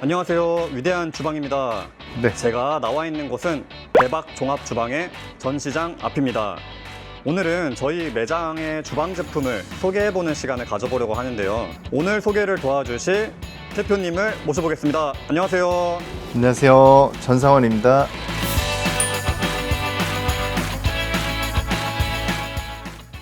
안녕하세요. 위대한 주방입니다. 네. 제가 나와 있는 곳은 대박 종합 주방의 전시장 앞입니다. 오늘은 저희 매장의 주방 제품을 소개해보는 시간을 가져보려고 하는데요. 오늘 소개를 도와주실 대표님을 모셔보겠습니다. 안녕하세요. 안녕하세요. 전상원입니다.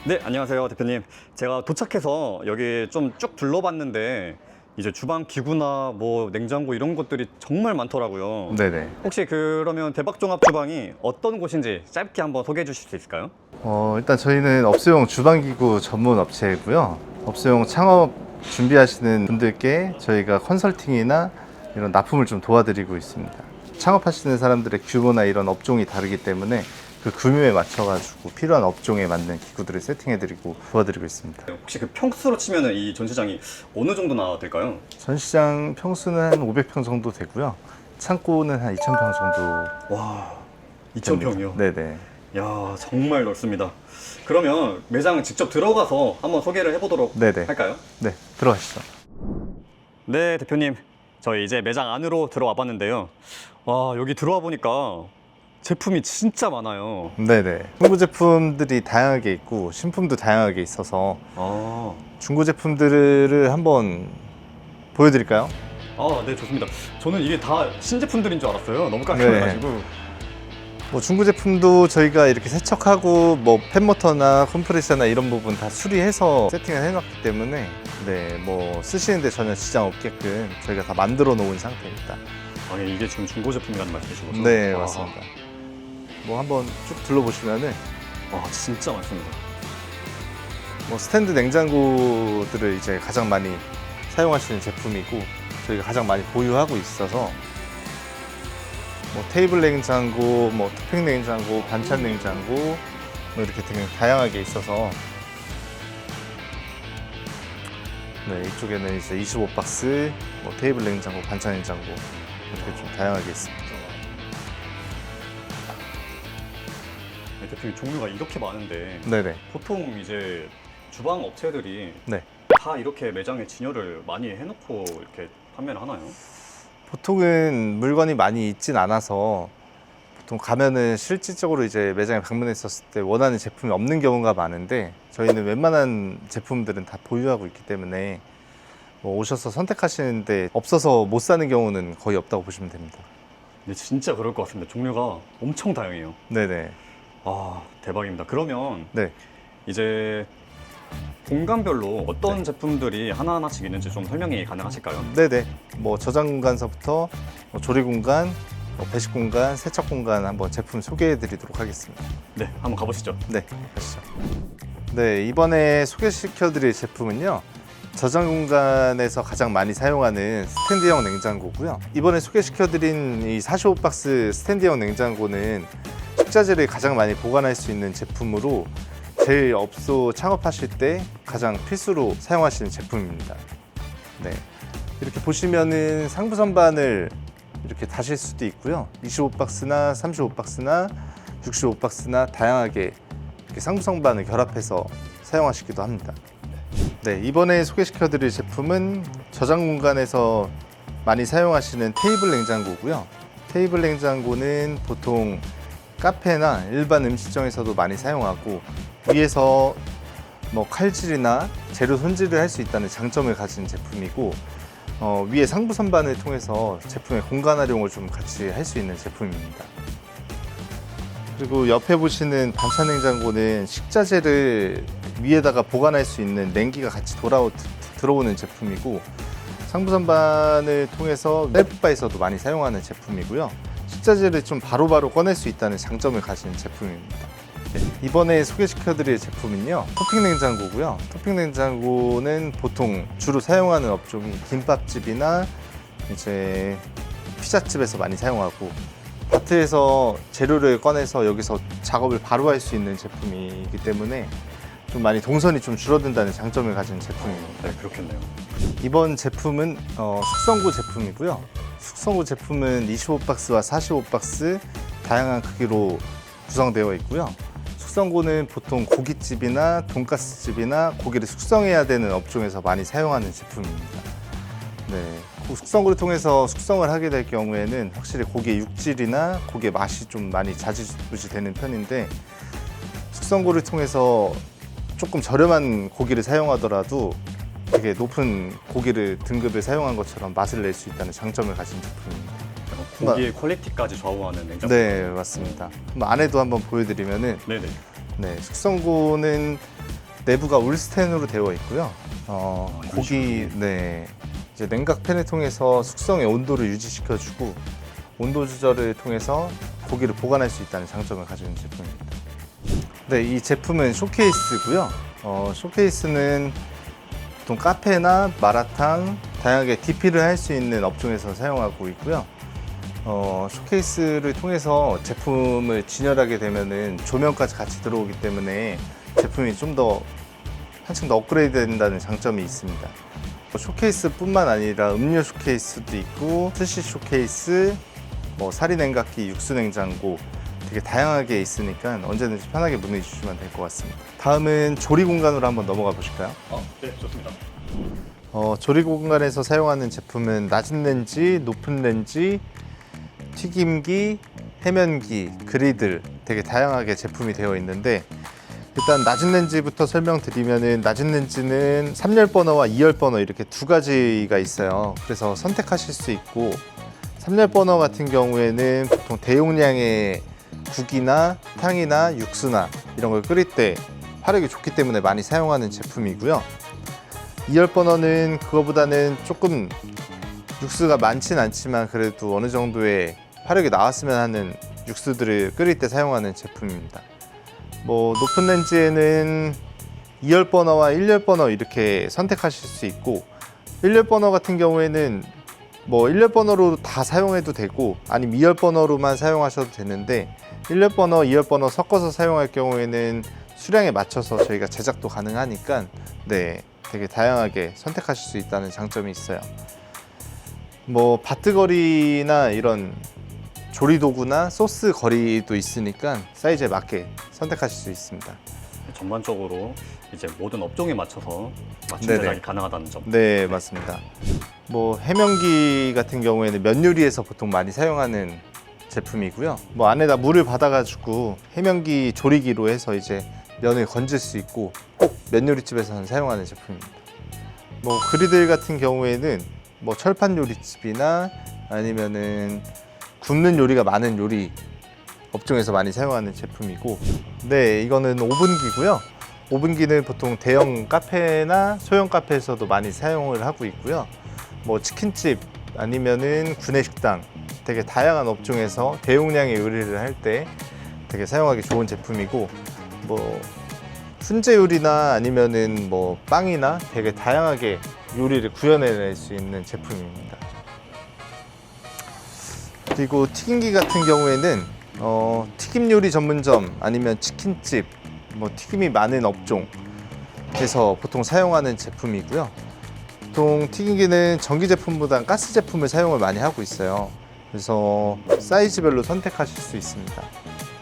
네, 안녕하세요, 대표님. 제가 도착해서 여기 좀 쭉 둘러봤는데 이제 주방 기구나 뭐 냉장고 이런 것들이 정말 많더라고요. 네네. 혹시 그러면 대박 종합 주방이 어떤 곳인지 짧게 한번 소개해 주실 수 있을까요? 어, 일단 저희는 업소용 주방기구 전문 업체이고요. 업소용 창업 준비하시는 분들께 저희가 컨설팅이나 이런 납품을 좀 도와드리고 있습니다. 창업하시는 사람들의 규모나 이런 업종이 다르기 때문에 그 규모에 맞춰가지고 필요한 업종에 맞는 기구들을 세팅해드리고 도와드리고 있습니다. 혹시 그 평수로 치면은 이 전시장이 어느 정도나 될까요? 전시장 평수는 한 500평 정도 되고요. 창고는 한 2,000평 정도. 와, 2,000평이요? 네네. 야, 정말 넓습니다. 그러면 매장 직접 들어가서 한번 소개를 해보도록 네네. 할까요? 네, 들어가시죠. 네, 대표님. 저희 이제 매장 안으로 들어와 봤는데요. 와, 여기 들어와 보니까 제품이 진짜 많아요. 네네. 중고 제품들이 다양하게 있고 신품도 다양하게 있어서 아, 중고 제품들을 한번 보여드릴까요? 아, 네, 좋습니다. 저는 이게 다 신제품들인 줄 알았어요. 너무 깔끔해가지고. 뭐 중고 제품도 저희가 이렇게 세척하고 뭐 팬모터나 컴프레셔나 이런 부분 다 수리해서 세팅을 해놨기 때문에 네 뭐 쓰시는데 전혀 지장 없게끔 저희가 다 만들어 놓은 상태입니다. 아니, 이게 지금 중고 제품이라는 말씀이신 거죠? 네 아, 맞습니다. 뭐 한번 쭉 둘러보시면은 아, 진짜 많습니다. 뭐 스탠드 냉장고들을 이제 가장 많이 사용하시는 제품이고 저희가 가장 많이 보유하고 있어서 뭐 테이블 냉장고, 뭐 토핑 냉장고, 반찬 냉장고 뭐 이렇게 되게 다양하게 있어서 네 이쪽에는 이제 25박스, 뭐 테이블 냉장고, 반찬 냉장고 이렇게 좀 다양하게 있습니다. 네, 대표님 종류가 이렇게 많은데 네네. 보통 이제 주방 업체들이 네. 다 이렇게 매장에 진열을 많이 해놓고 이렇게 판매를 하나요? 보통은 물건이 많이 있진 않아서 보통 가면은 실질적으로 이제 매장에 방문했었을 때 원하는 제품이 없는 경우가 많은데 저희는 웬만한 제품들은 다 보유하고 있기 때문에 뭐 오셔서 선택하시는데 없어서 못 사는 경우는 거의 없다고 보시면 됩니다. 네, 진짜 그럴 것 같습니다. 종류가 엄청 다양해요. 네네. 아, 대박입니다. 그러면 네. 이제 공간별로 어떤 네. 제품들이 하나하나씩 있는지 좀 설명이 가능하실까요? 네네. 뭐 저장 공간서부터 뭐 조리 공간, 뭐 배식 공간, 세척 공간 한번 제품 소개해 드리도록 하겠습니다. 네, 한번 가보시죠. 네, 가시죠. 네, 이번에 소개시켜 드릴 제품은요. 저장 공간에서 가장 많이 사용하는 스탠드형 냉장고고요. 이번에 소개시켜 드린 이 45박스 스탠드형 냉장고는 식자재를 가장 많이 보관할 수 있는 제품으로 제일 업소 창업하실 때 가장 필수로 사용하시는 제품입니다. 네. 이렇게 보시면은 상부 선반을 이렇게 다실 수도 있고요. 25박스나 35박스나 65박스나 다양하게 이렇게 상부 선반을 결합해서 사용하시기도 합니다. 네, 이번에 소개시켜 드릴 제품은 저장 공간에서 많이 사용하시는 테이블 냉장고고요. 테이블 냉장고는 보통 카페나 일반 음식점에서도 많이 사용하고 위에서 뭐 칼질이나 재료 손질을 할 수 있다는 장점을 가진 제품이고 어, 위에 상부 선반을 통해서 제품의 공간 활용을 좀 같이 할 수 있는 제품입니다. 그리고 옆에 보시는 반찬 냉장고는 식자재를 위에다가 보관할 수 있는 냉기가 같이 돌아오, 들어오는 제품이고 상부 선반을 통해서 셀프바에서도 많이 사용하는 제품이고요. 식자재를 좀 바로바로 꺼낼 수 있다는 장점을 가진 제품입니다. 네, 이번에 소개시켜드릴 제품은요 토핑 냉장고고요 토핑 냉장고는 보통 주로 사용하는 업종이 김밥집이나 이제 피자집에서 많이 사용하고 마트에서 재료를 꺼내서 여기서 작업을 바로 할 수 있는 제품이기 때문에 좀 많이 동선이 좀 줄어든다는 장점을 가진 제품입니다. 네, 그렇겠네요. 이번 제품은 어, 숙성고 제품이고요. 숙성고 제품은 25박스와 45박스 다양한 크기로 구성되어 있고요. 숙성고는 보통 고깃집이나 돈가스집이나 고기를 숙성해야 되는 업종에서 많이 사용하는 제품입니다. 네, 숙성구를 통해서 숙성을 하게 될 경우에는 확실히 고기의 육질이나 고기의 맛이 좀 많이 자지우지 되는 편인데 숙성구를 통해서 조금 저렴한 고기를 사용하더라도 되게 높은 고기를 등급을 사용한 것처럼 맛을 낼 수 있다는 장점을 가진 제품입니다. 고기의 퀄리티까지 좌우하는 냉장고. 네, 맞습니다. 안에도 한번 보여드리면은 네네. 네, 숙성구는 내부가 울스텐으로 되어 있고요. 어, 아, 고기 네 이제 냉각팬을 통해서 숙성의 온도를 유지시켜주고 온도 조절을 통해서 고기를 보관할 수 있다는 장점을 가지고 있는 제품입니다. 네, 이 제품은 쇼케이스고요. 어, 쇼케이스는 보통 카페나 마라탕 다양하게 DP를 할 수 있는 업종에서 사용하고 있고요. 어, 쇼케이스를 통해서 제품을 진열하게 되면은 조명까지 같이 들어오기 때문에 제품이 좀 더 한층 더 업그레이드 된다는 장점이 있습니다. 쇼케이스뿐만 아니라 음료 쇼케이스도 있고 스시 쇼케이스, 뭐 사리 냉각기, 육수 냉장고 되게 다양하게 있으니까 언제든지 편하게 문의 주시면 될 것 같습니다. 다음은 조리 공간으로 한번 넘어가 보실까요? 아, 네, 좋습니다. 어, 조리 공간에서 사용하는 제품은 낮은 렌지, 높은 렌지, 튀김기, 해면기, 그리들 되게 다양하게 제품이 되어 있는데 일단 낮은 렌지부터 설명드리면은 낮은 렌지는 3열 버너와 2열 버너 이렇게 두 가지가 있어요. 그래서 선택하실 수 있고 3열 버너 같은 경우에는 보통 대용량의 국이나 탕이나 육수나 이런 걸 끓일 때 화력이 좋기 때문에 많이 사용하는 제품이고요. 2열 버너는 그거보다는 조금 육수가 많진 않지만 그래도 어느 정도의 화력이 나왔으면 하는 육수들을 끓일 때 사용하는 제품입니다. 뭐 높은 렌즈에는 2열 버너와 1열 버너 이렇게 선택하실 수 있고 1열 버너 같은 경우에는 뭐 1열 버너로 다 사용해도 되고 아니면 2열 버너로만 사용하셔도 되는데 1열 버너, 2열 버너 섞어서 사용할 경우에는 수량에 맞춰서 저희가 제작도 가능하니까 네 되게 다양하게 선택하실 수 있다는 장점이 있어요. 뭐 바트거리나 이런 조리 도구나 소스 거리도 있으니까 사이즈에 맞게 선택하실 수 있습니다. 전반적으로 이제 모든 업종에 맞춰서 맞춤 네네. 제작이 가능하다는 점. 네, 맞습니다. 뭐 해면기 같은 경우에는 면 요리에서 보통 많이 사용하는 제품이고요. 뭐 안에다 물을 받아가지고 해면기 조리기로 해서 이제 면을 건질 수 있고 꼭 면 요리집에서는 사용하는 제품입니다. 뭐 그리들 같은 경우에는 뭐 철판 요리집이나 아니면은 굽는 요리가 많은 요리 업종에서 많이 사용하는 제품이고 네 이거는 오븐기고요 오븐기는 보통 대형 카페나 소형 카페에서도 많이 사용을 하고 있고요 뭐 치킨집 아니면은 구내식당 되게 다양한 업종에서 대용량의 요리를 할 때 되게 사용하기 좋은 제품이고 뭐 훈제 요리나 아니면은 뭐 빵이나 되게 다양하게 요리를 구현해낼 수 있는 제품입니다. 그리고 튀김기 같은 경우에는 어, 튀김 요리 전문점 아니면 치킨집 뭐 튀김이 많은 업종에서 보통 사용하는 제품이고요. 보통 튀김기는 전기 제품보다 가스 제품을 사용을 많이 하고 있어요. 그래서 사이즈별로 선택하실 수 있습니다.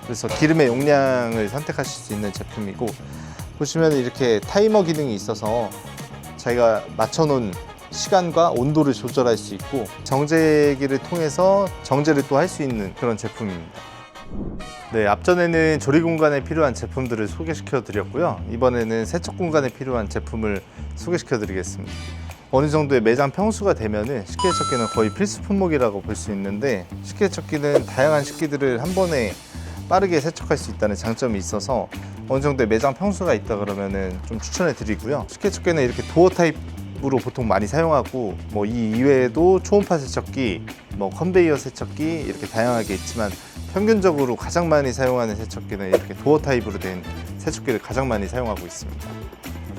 그래서 기름의 용량을 선택하실 수 있는 제품이고 보시면 이렇게 타이머 기능이 있어서 자기가 맞춰놓은 시간과 온도를 조절할 수 있고 정제기를 통해서 정제를 또 할 수 있는 그런 제품입니다. 네, 앞전에는 조리 공간에 필요한 제품들을 소개시켜 드렸고요. 이번에는 세척 공간에 필요한 제품을 소개시켜 드리겠습니다. 어느 정도의 매장 평수가 되면은 식기세척기는 거의 필수 품목이라고 볼 수 있는데 식기세척기는 다양한 식기들을 한 번에 빠르게 세척할 수 있다는 장점이 있어서 어느 정도의 매장 평수가 있다 그러면은 좀 추천해 드리고요. 식기세척기는 이렇게 도어 타입으로 보통 많이 사용하고 뭐 이 이외에도 초음파 세척기, 뭐 컨베이어 세척기 이렇게 다양하게 있지만 평균적으로 가장 많이 사용하는 세척기는 이렇게 도어 타입으로 된 세척기를 가장 많이 사용하고 있습니다.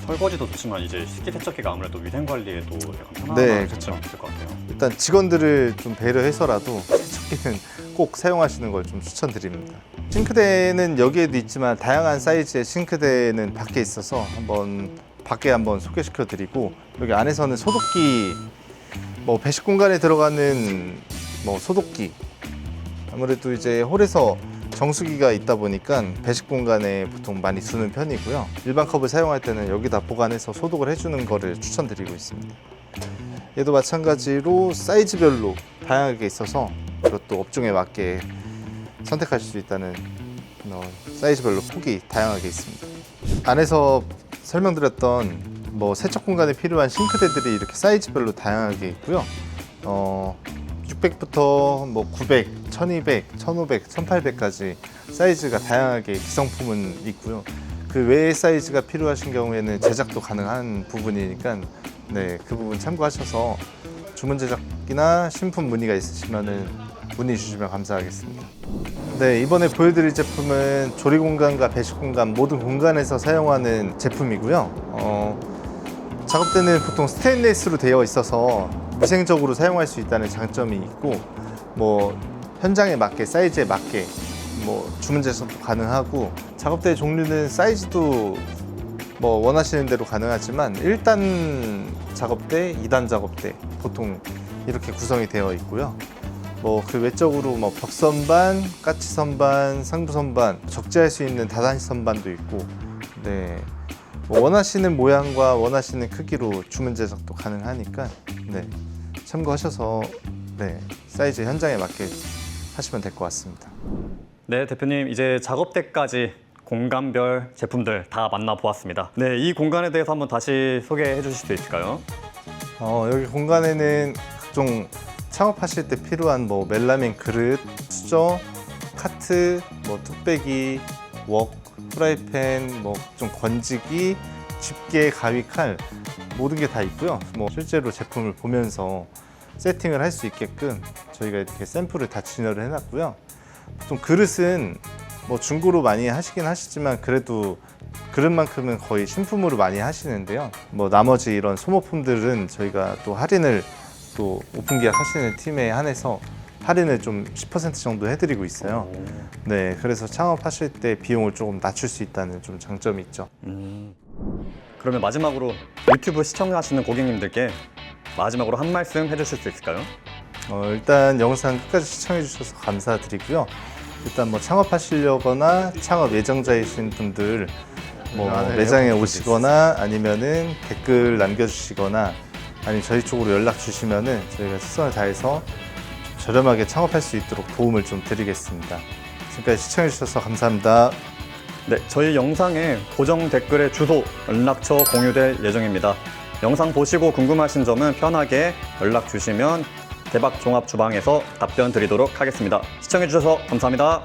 설거지도 좋지만 이제 식기 세척기가 아무래도 위생 관리에도 약간 편안한 네, 장점이 있을 것 같아요. 일단 직원들을 좀 배려해서라도 세척기는 꼭 사용하시는 걸 좀 추천드립니다. 싱크대는 여기에도 있지만 다양한 사이즈의 싱크대는 밖에 있어서 한번 밖에 한번 소개시켜 드리고 여기 안에서는 소독기 뭐 배식 공간에 들어가는 뭐 소독기 아무래도 이제 홀에서 정수기가 있다 보니까 배식 공간에 보통 많이 두는 편이고요. 일반 컵을 사용할 때는 여기다 보관해서 소독을 해주는 거를 추천드리고 있습니다. 얘도 마찬가지로 사이즈별로 다양하게 있어서 이것도 업종에 맞게 선택하실 수 있다는 어, 사이즈별로 폭이 다양하게 있습니다. 안에서 설명드렸던 뭐 세척 공간에 필요한 싱크대들이 이렇게 사이즈별로 다양하게 있고요. 어, 600부터 뭐 900, 1200, 1500, 1800까지 사이즈가 다양하게 기성품은 있고요. 그 외의 사이즈가 필요하신 경우에는 제작도 가능한 부분이니까 네, 그 부분 참고하셔서 주문 제작이나 신품 문의가 있으시면은 문의 주시면 감사하겠습니다. 네, 이번에 보여드릴 제품은 조리 공간과 배식 공간 모든 공간에서 사용하는 제품이고요. 어, 작업대는 보통 스테인레스로 되어 있어서 위생적으로 사용할 수 있다는 장점이 있고, 뭐 현장에 맞게 사이즈에 맞게 뭐 주문 제작도 가능하고 작업대 종류는 사이즈도 뭐 원하시는 대로 가능하지만 1단 작업대, 2단 작업대 보통 이렇게 구성이 되어 있고요. 뭐 그 외적으로 뭐 벽선반, 까치 선반, 상부 선반, 적재할 수 있는 다단시 선반도 있고, 네. 뭐 원하시는 모양과 원하시는 크기로 주문 제작도 가능하니까, 네. 참고하셔서, 네. 사이즈 현장에 맞게 하시면 될 것 같습니다. 네, 대표님 이제 작업대까지 공간별 제품들 다 만나보았습니다. 네, 이 공간에 대해서 한번 다시 소개해 주실 수 있을까요? 어, 여기 공간에는 각종 창업하실 때 필요한 뭐 멜라민 그릇, 수저, 카트, 뭐 뚝배기, 웍, 프라이팬, 뭐 각종 건지기, 집게, 가위, 칼 모든 게 다 있고요. 뭐 실제로 제품을 보면서 세팅을 할 수 있게끔 저희가 이렇게 샘플을 다 진열을 해놨고요. 보통 그릇은 뭐 중고로 많이 하시긴 하시지만 그래도 그릇만큼은 거의 신품으로 많이 하시는데요. 뭐 나머지 이런 소모품들은 저희가 또 할인을 또 오픈 계약 하시는 팀에 한해서 할인을 좀 10% 정도 해드리고 있어요. 네, 그래서 창업하실 때 비용을 조금 낮출 수 있다는 좀 장점이 있죠. 음, 그러면 마지막으로 유튜브 시청하시는 고객님들께 마지막으로 한 말씀 해주실 수 있을까요? 어, 일단 영상 끝까지 시청해 주셔서 감사드리고요. 일단 뭐 창업하시려거나 창업 예정자이신 분들 뭐 아, 네, 매장에 오시거나 아니면은 댓글 남겨주시거나 아니면 저희 쪽으로 연락 주시면은 저희가 최선을 다해서 저렴하게 창업할 수 있도록 도움을 좀 드리겠습니다. 지금까지 시청해 주셔서 감사합니다. 네, 저희 영상에 고정 댓글에 주소, 연락처 공유될 예정입니다. 영상 보시고 궁금하신 점은 편하게 연락 주시면 대박 종합 주방에서 답변 드리도록 하겠습니다. 시청해 주셔서 감사합니다.